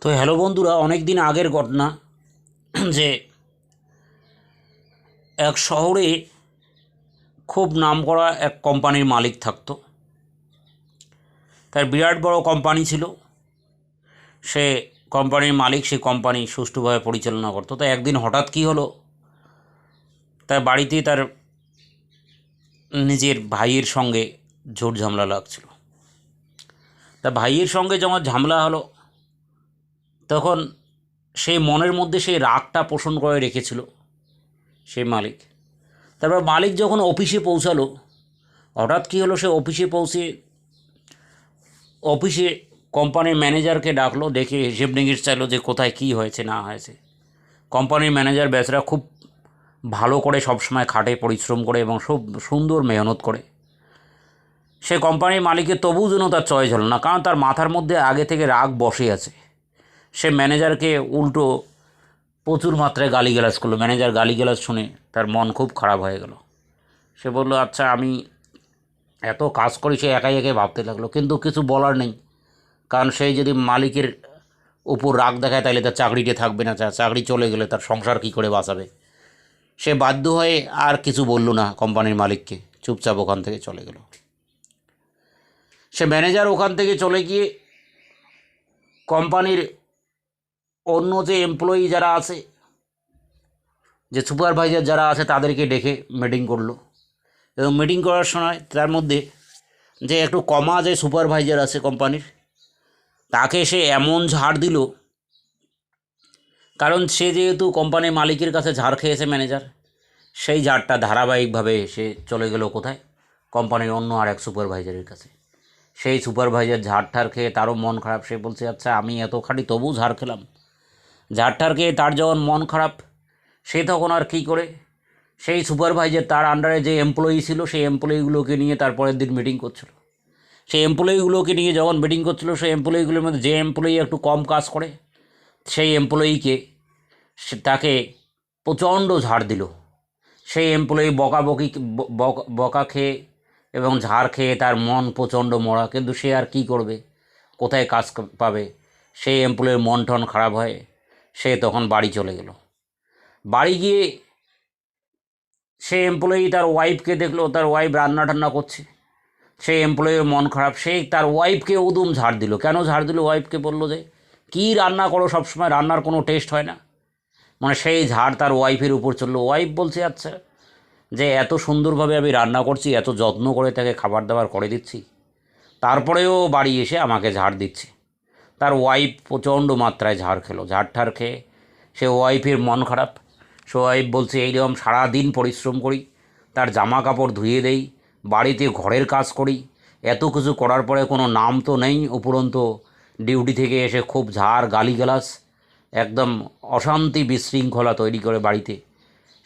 তো হ্যালো বন্ধুরা অনেক দিন আগের ঘটনা যে এক শহরে খুব নামকরা এক কোম্পানির মালিক থাকতো। তার বিরাট বড় কোম্পানি ছিল। সে কোম্পানির মালিক সে কোম্পানি সুষ্ঠুভাবে পরিচালনা করতো। তো একদিন হঠাৎ কী হলো, তার বাড়িতে তার নিজের ভাইয়ের সঙ্গে ঝোট ঝামেলা লাগছিল। তা ভাইয়ের সঙ্গে যখন ঝামেলা হলো তখন সেই মনের মধ্যে সেই রাগটা পোষণ করে রেখেছিল সেই মালিক। তারপর মালিক যখন অফিসে পৌঁছালো, হঠাৎ কী হলো, সে অফিসে পৌঁছে অফিসে কোম্পানির ম্যানেজারকে ডাকলো, দেখে হিসেব নিকেশ চাইলো যে কোথায় কী হয়েছে, না হয়েছে। কোম্পানির ম্যানেজার বেচারা খুব ভালো করে সবসময় খাটে পরিশ্রম করে এবং খুব সুন্দর মেহনত করে। সে কোম্পানির মালিকের তবুও যেন তার চয়েস হলো না, কারণ তার মাথার মধ্যে আগে থেকে রাগ বসে আছে। সে ম্যানেজারকে উল্টো প্রচুর মাত্রায় গালিগালাজ করল। ম্যানেজার গালিগালাজ শুনে তার মন খুব খারাপ হয়ে গেল। সে বলল আচ্ছা আমি এত কাজ করি, সে একাই একাই ভাবতে লাগল। কিন্তু কিছু বলার নেই। কারণ সে যদি মালিকের উপর রাগ দেখায়, তাহলে তার চাকরিতে থাকবে না। চাকরি চলে গেলে তার সংসার কী করে বাঁচাবে? সে বাধ্য হয়ে আর কিছু বলল না কোম্পানির মালিককে। চুপচাপ ওখান থেকে চলে গেল। সে ম্যানেজার ওখান থেকে চলে গিয়ে কোম্পানির অন্য যে এমপ্লয়ি যারা আছে, যে সুপারভাইজার যারা আছে, তাদেরকে ডেকে মিটিং করল। এবং মিটিং করার সময় তার মধ্যে যে একটু কমা যে সুপারভাইজার আছে কোম্পানির তাকে সে এমন ঝাড় দিল, কারণ সে যেহেতু কোম্পানির মালিকের কাছে ঝাড় খেয়েছে ম্যানেজার সেই ঝাড়টা ধারাবাহিকভাবে সে চলে গেল কোথায়? কোম্পানির অন্য আর এক সুপারভাইজারের কাছে। সেই সুপারভাইজার ঝাড় ঠাড় খেয়ে তারও মন খারাপ, সে বলছে আচ্ছা আমি এত খাটি তবু ঝাড় খেলাম ঝাড় ঠাড় খেয়ে তার যখন মন খারাপ, সে তখন আর কী করে? সেই সুপারভাইজার তার আন্ডারে যে এমপ্লয়ি ছিল, সেই এমপ্লয়িগুলোকে নিয়ে তারপরের দিন মিটিং করছিল। সেই এমপ্লয়িগুলোকে নিয়ে যখন মিটিং করছিল, সেই এমপ্লয়িগুলোর মধ্যে যে এমপ্লয়ি একটু কম কাজ করে, সেই এমপ্লয়িকে সে তাকে প্রচণ্ড ঝাড় দিল। সেই এমপ্লয়ি বকাবকি বকা খেয়ে এবং ঝাড় খেয়ে তার মন প্রচণ্ড মরা। কিন্তু সে আর কি করবে? কোথায় কাজ পাবে? সেই এমপ্লয়ির মন টন খারাপ হয়। সে তখন বাড়ি চলে গেল। বাড়ি গিয়ে সে এমপ্লয়ি তার ওয়াইফকে দেখল, তার ওয়াইফ রান্না টান্না করছে। সে এমপ্লয়ির মন খারাপ, সে তার ওয়াইফকে উদুম ঝাড় দিল। কেন ঝাড় দিল? ওয়াইফকে বলল যে, কী রান্না করো সবসময়? রান্নার কোনো টেস্ট হয় না? মানে সেই ঝাড় তার ওয়াইফের উপর চলল। ওয়াইফ বলছে আচ্ছা যে এত সুন্দরভাবে আমি রান্না করছি, এত যত্ন করে তাকে খাবার দাবার করে দিচ্ছি, তারপরেও বাড়ি এসে আমাকে ঝাড় দিচ্ছে। তার ওয়াইফ প্রচণ্ড মাত্রায় ঝাড় খেলো, ঝাড় ঠাড় খেয়ে। সে ওয়াইফের মন খারাপ। সে ওয়াইফ বলছে, এইরকম সারাদিন পরিশ্রম করি, তার জামা কাপড় ধুয়ে দেই, বাড়িতে ঘরের কাজ করি। এত কিছু করার পরে কোনো নাম তো নেই উপরন্ত। ডিউটি থেকে এসে খুব ঝাড়, গালিগালাজ, একদম অশান্তি বিশৃঙ্খলা তৈরি করে বাড়িতে।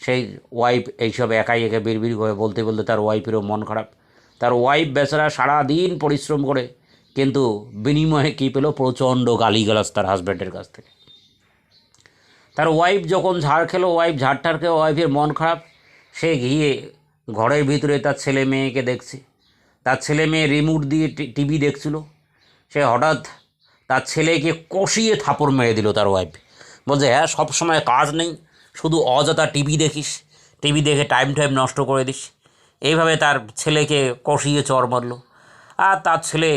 সেই ওয়াইফ এইসব একাই একে বিড়বিড় করে বলতে বলতে তার ওয়াইফেরও মন খারাপ। তার ওয়াইফ বেচারা সারাদিন পরিশ্রম করে কিন্তু বিনিময়ে কী পেল? প্রচণ্ড গালিগালাজ তার হাজব্যান্ডের কাছ থেকে। তার ওয়াইফ যখন ঝাড় খেলো ওয়াইফ ঝাড় ঠাড় খেয়ে ওয়াইফের মন খারাপ। সে গিয়ে ঘরের ভিতরে তার ছেলে মেয়েকে দেখছে। তার ছেলে মেয়ে রিমোট দিয়ে টিভি দেখছিল। সে হঠাৎ তার ছেলেকে কষিয়ে থাপড় মেরে দিল তার ওয়াইফ বলছে হ্যাঁ সব সময় কাজ নেই। শুধু অযথা টিভি দেখিস। টিভি দেখে টাইম টাইম নষ্ট করে দিস। এইভাবে তার ছেলেকে কষিয়ে চর মারলো। আর তার ছেলে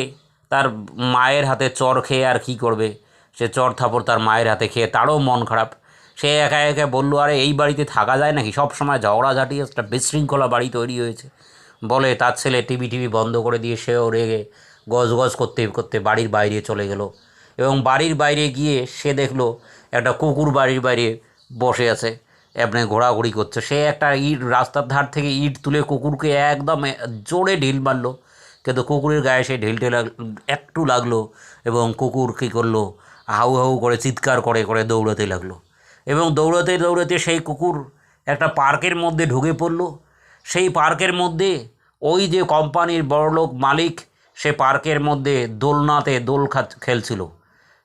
তার মায়ের হাতে চর খেয়ে আর কী করবে? সে চর থাপড় তার মায়ের হাতে খেয়ে তারও মন খারাপ। সে একা একা বলল, আরে, এই বাড়িতে থাকা যায় নাকি? সব সময় ঝগড়াঝাটি, একটা বিশৃঙ্খলা বাড়ি তৈরি হয়েছে। বলে তার ছেলে টিভি টিভি বন্ধ করে দিয়ে সেও রেগে গজ গজ করতে করতে বাড়ির বাইরে চলে গেল। এবং বাড়ির বাইরে গিয়ে সে দেখল, একটা কুকুর বাড়ির বাইরে বসে আছে। এমনি ঘোরাঘুরি করছে। সে একটা ইট, রাস্তার ধার থেকে ইট তুলে কুকুরকে একদম জোরে ঢিল মারলো। কিন্তু কুকুরের গায়ে সেই ঢিলটে লাগ একটু লাগল এবং কুকুর কী করল? হাউ হাউ করে চিৎকার করে করে দৌড়াতে লাগল। এবং দৌড়াতে দৌড়াতে সেই কুকুর একটা পার্কের মধ্যে ঢুকে পড়ল। সেই পার্কের মধ্যে ওই যে কোম্পানির বড়লোক মালিক, সে পার্কের মধ্যে দোলনাতে দোল খা, খেলছিল।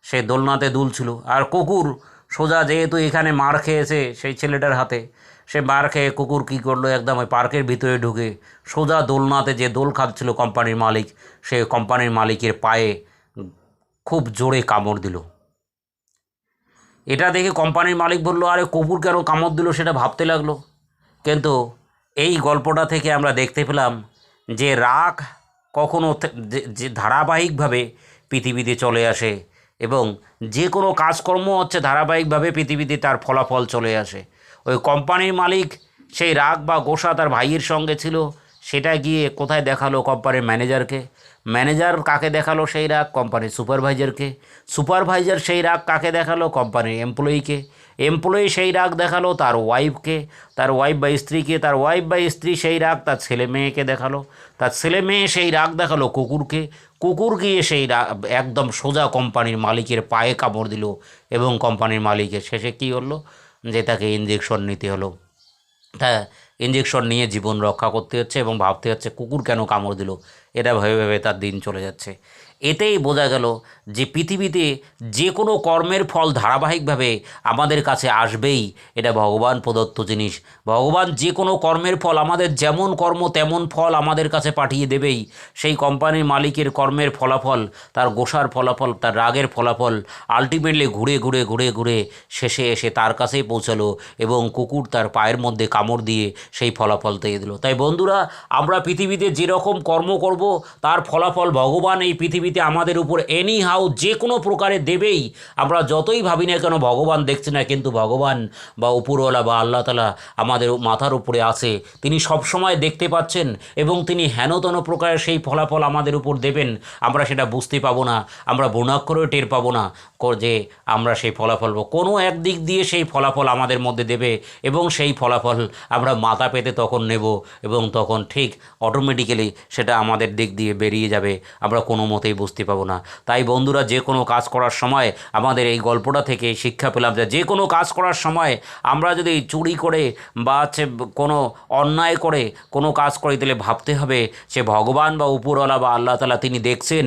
সে দোলনাতে দুলছিল। আর কুকুর সোজা যেহেতু এখানে মার খেয়েছে সেই ছেলেটার হাতে সে মার খেয়ে কুকুর কী করল? একদম ওই পার্কের ভিতরে ঢুকে সোজা দোলনাতে যে দোল খাচ্ছিল কোম্পানির মালিক, সে কোম্পানির মালিকের পায়ে খুব জোরে কামড় দিল। এটা দেখে কোম্পানির মালিক বলল, আরে, কুকুর কেন কামড় দিল সেটা ভাবতে লাগল? কিন্তু এই গল্পটা থেকে আমরা দেখতে পেলাম যে রাগ কখনো যে- ধারাবাহিকভাবে পৃথিবীতে চলে আসে এবং যে কোনো কাজকর্ম হচ্ছে ধারাবাহিকভাবে পৃথিবীতে তার ফলাফল চলে আসে। ওই কোম্পানির মালিক সেই রাগ বা গোসা তার ভাইয়ের সঙ্গে ছিল সেটা গিয়ে কোথায় দেখাল কোম্পানির ম্যানেজারকে? ম্যানেজার কাকে দেখাল সেই রাগ? কোম্পানির সুপারভাইজারকে। সুপারভাইজার সেই রাগ কাকে দেখাল? কোম্পানির এমপ্লয়িকে। এমপ্লয়ি সেই রাগ দেখাল তার ওয়াইফকে তার ওয়াইফ বা স্ত্রীকে। তার ওয়াইফ বা স্ত্রী সেই রাগ তার ছেলে মেয়েকে দেখাল। তার ছেলে মেয়ে সেই রাগ দেখাল কুকুরকে। কুকুর গিয়ে সেই রাগ একদম সোজা কোম্পানির মালিকের পায়ে কামড় দিল এবং কোম্পানির মালিকের শেষে কী হলো? যে তাকে ইঞ্জেকশন নিতে হলো। তা ইঞ্জেকশন নিয়ে জীবন রক্ষা করতে হচ্ছে এবং ভাবতে হচ্ছে কুকুর কেন কামড় দিল? এটা ভেবে ভেবে তার দিন চলে যাচ্ছে। এতেই বোঝা গেল যে পৃথিবীতে যে কোনো কর্মের ফল ধারাবাহিকভাবে আমাদের কাছে আসবেই। এটা ভগবান প্রদত্ত জিনিস। ভগবান যে কোনো কর্মের ফল, আমাদের যেমন কর্ম তেমন ফল আমাদের কাছে পাঠিয়ে দেবেই। সেই কোম্পানির মালিকের কর্মের ফলাফল, তার গোসার ফলাফল, তার রাগের ফলাফল আলটিমেটলি ঘুরে ঘুরে ঘুরে ঘুরে শেষে এসে তার কাছেই পৌঁছালো এবং কুকুর তার পায়ের মধ্যে কামড় দিয়ে সেই ফলাফল দিয়ে দিল। তাই বন্ধুরা, আমরা পৃথিবীতে যেরকম কর্ম করব তার ফলাফল ভগবান এই পৃথিবীতে আমাদের উপর এনি হাউ যে কোনো প্রকারে দেবেই। আমরা যতই ভাবি না কেন ভগবান দেখছে না, কিন্তু ভগবান বা উপরওয়ালা বা আল্লাহ তালা আমাদের মাথার উপরে আছে। তিনি সবসময় দেখতে পাচ্ছেন এবং তিনি হেনতন প্রকারের সেই ফলাফল আমাদের উপর দেবেন। আমরা সেটা বুঝতে পাবো না, আমরা বর্ণাক্ষরেও টের পাবো না যে আমরা সেই ফলাফল কোনো এক দিক দিয়ে সেই ফলাফল আমাদের মধ্যে দেবে এবং সেই ফলাফল আমরা মাথা পেতে তখন নেব এবং তখন ঠিক অটোমেটিক্যালি সেটা আমাদের দিক দিয়ে বেরিয়ে যাবে, আমরা কোনো মতেই বুঝতে পাবো না। তাই বন্ধুরা, যে কোনো কাজ করার সময় আমাদের এই গল্পটা থেকে শিক্ষা পেলাম যে যে কোনো কাজ করার সময় আমরা যদি চুরি করে বা হচ্ছে কোনো অন্যায় করে কোনো কাজ করে তাহলে ভাবতে হবে সে ভগবান বা উপরওয়ালা বা আল্লাহ তালা তিনি দেখছেন,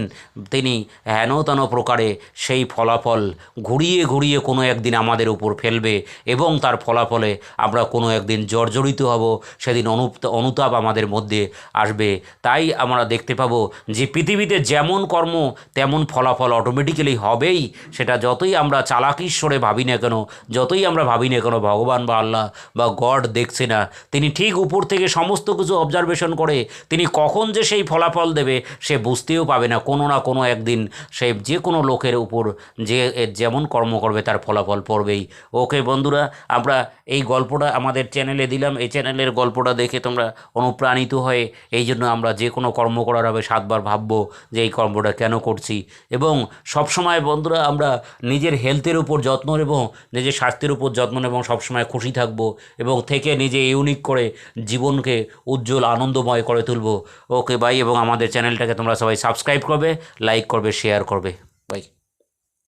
তিনি হেন তেন প্রকারে সেই ফলাফল ঘুরিয়ে ঘুরিয়ে কোনো একদিন আমাদের উপর ফেলবে এবং তার ফলাফলে আমরা কোনো একদিন জর্জরিত হব, সেদিন অনুপ, অনুতাপ আমাদের মধ্যে আসবে। তাই আমরা দেখতে পাবো যে পৃথিবীতে যেমন কর্ম, তেমন ফলাফল অটোমেটিক্যালি হবেই। সেটা যতই আমরা চালাকিশ্বরে ভাবি না কেন, যতই আমরা ভাবি না কেন, ভগবান বা আল্লাহ বা গড দেখছে না, তিনি ঠিক উপর থেকে সমস্ত কিছু অবজারভেশন করে, তিনি কখন যে সেই ফলাফল দেবে, সে বুঝতেও পাবে না। কোনো না কোনো একদিন সে যে কোনো লোকের উপর যে যেমন কর্ম করবে, তার ফলাফল পড়বেই। ওকে বন্ধুরা, আমরা এই গল্পটা আমাদের চ্যানেলে দিলাম। এই চ্যানেলের গল্পটা দেখে তোমরা অনুপ্রাণিত হয়ে, এই জন্য আমরা যে কোনো কর্ম করার হবে, সাতবার ভাববো যে এই কর্মটা কেন করছি। এবং সবসময় বন্ধুরা আমরা নিজের হেলথের উপর যত্ন নেব, নিজের স্বাস্থ্যের উপর যত্ন নেব সব সবসময় খুশি থাকব এবং থেকে নিজে ইউনিক করে জীবনকে উজ্জ্বল, আনন্দময় করে তুলব। ওকে বাই এবং আমাদের চ্যানেলটাকে তোমরা সবাই সাবস্ক্রাইব করবে লাইক করবে শেয়ার করবে। বাই